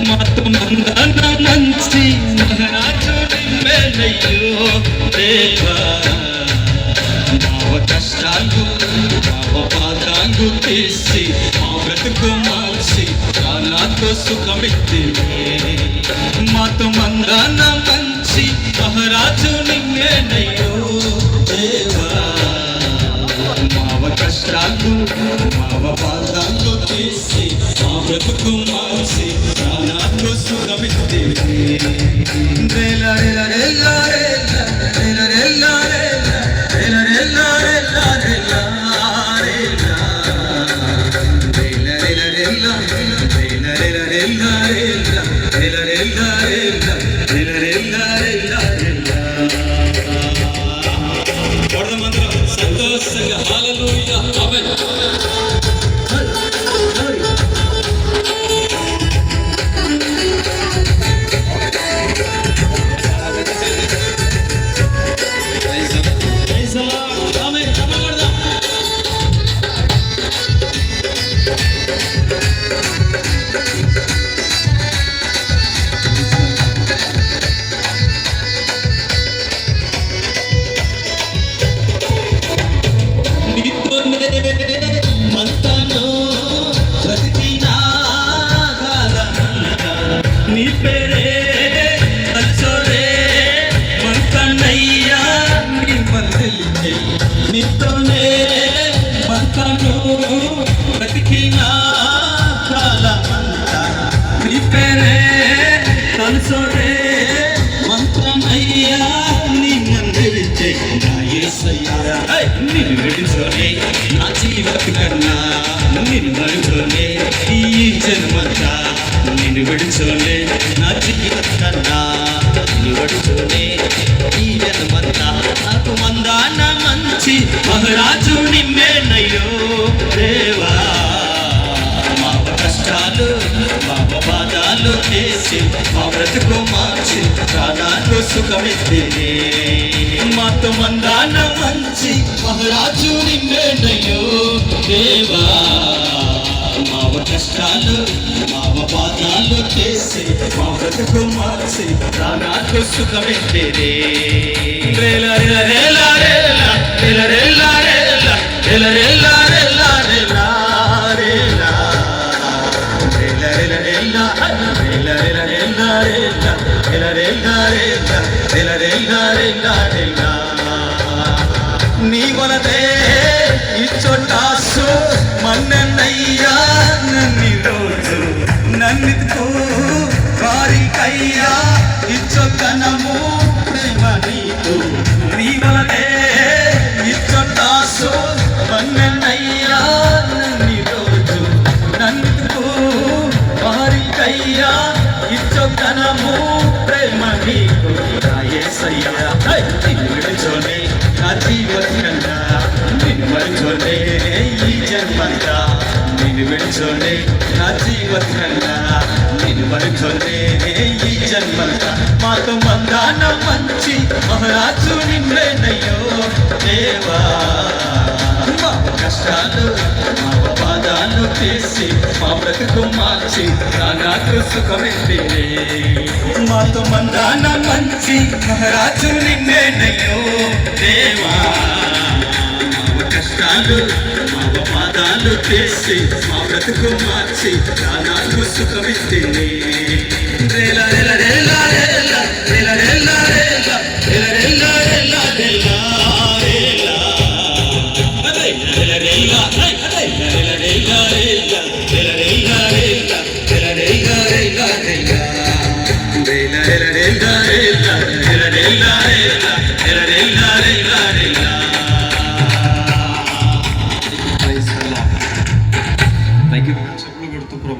మాతు నందన మంచి మహారాజు నిమ్మెలయ్యో రేఖ. మావ కష్టాలు నాకు తీసి మా బ్రతుకు మార్చి నాతో సుఖమిత్తివే మాతో మందాన మంచి మహారాజు నిమ్మెనయ్యో దేవా మావ కష్టాలు మావ బాధాలు తీసి మా బ్రతుకు మార్చి నాతో సుఖమిత్తివే రేలా రేలా రేలా రేలా రేలా రేల. ಸಂತೋಷ మనసోడే మంత్రమయ్యా నిన్ను విడిచేయ్యా నిన్ను విడిచోనే నా జీవకు కన్నా. నిన్ను విడిచోనే ఈ జన్మంతా. నిన్ను విడిచోనే నా జీవకు కన్నా. బాధాలు చేసి మా బ్రతుకు మార్చి ప్రాణాలు సుఖమిస్తే మాతో మందాన మంచి మహారాజు నిమ్మేనయ్యో దేవా మావ కష్టాలు మావ బాధాలు చేసి మా బ్రతుకు మార్చి ప్రాణాలు సుఖమిస్తే రేల రేల రేల రేల రేల రేల రేల రేల నీ వలదే ఇచ్చోటాసు మన్నయ్యా నన్ని రోజు నన్నితో వారికయ్యా ఇచ్చొక్కనము ప్రేమ నీకు. నీ వలదే ఇచ్చొటాసు మన్నయ్యా నన్ని రోజు నన్నితో వారికయ్యా ఇచ్చొక్కనము ప్రేమ నీకు. యేసయ్యా నిన్ను విడిచోనే నా జీవత్కన్నా నిన్ను మరిచోనే ఈ జన్మంతా. నిన్ను విడిచోనే నా జీవత్కన్నా నిన్ను మరిచోనే ఈ జన్మంతా. మాతో మందాన మంచి మహారాజు నిన్నేనయ్యో. దేవా మా కష్టాలు మా చేసి మా బ్రతుకు మార్చి నానా కృసుకమిందిరే మాతో మందాన మంచి మహారాజు నిన్నే నయ్యో దేవా. కష్టాలు అవమానాలు చేసి మా బ్రతుకు మార్చి నానా కృసుకమిందిరే